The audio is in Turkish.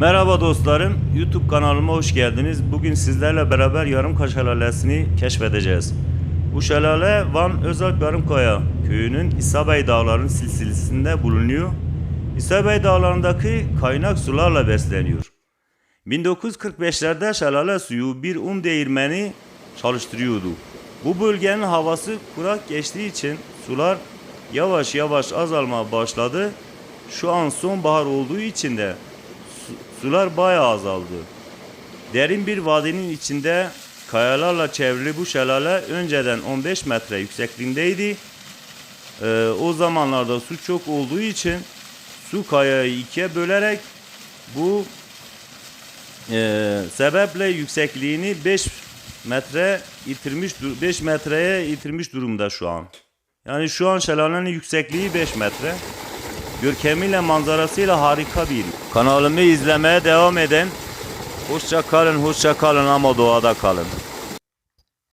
Merhaba dostlarım, YouTube kanalıma hoş geldiniz. Bugün sizlerle beraber Yarımkaş Şelalesi'ni keşfedeceğiz. Bu şelale Van Özalp Yarımkaya köyünün İsabey Dağları'nın silsilesinde bulunuyor. İsabey Dağları'ndaki kaynak sularla besleniyor. 1945'lerde şelale suyu bir un değirmeni çalıştırıyordu. Bu bölgenin havası kurak geçtiği için sular yavaş yavaş azalmaya başladı. Şu an sonbahar olduğu için de sular bayağı azaldı. Derin bir vadinin içinde kayalarla çevrili bu şelale önceden 15 metre yüksekliğindeydi. Ee, o zamanlarda su çok olduğu için su kayayı ikiye bölerek bu ee, sebeple yüksekliğini 5 metre yitirmiş 5 metreye yitirmiş durumda şu an. Yani şu an şelalenin yüksekliği 5 metre. Görkemiyle manzarasıyla harika bir. Kanalımı izlemeye devam edin. Hoşça kalın, hoşça kalın ama doğada kalın.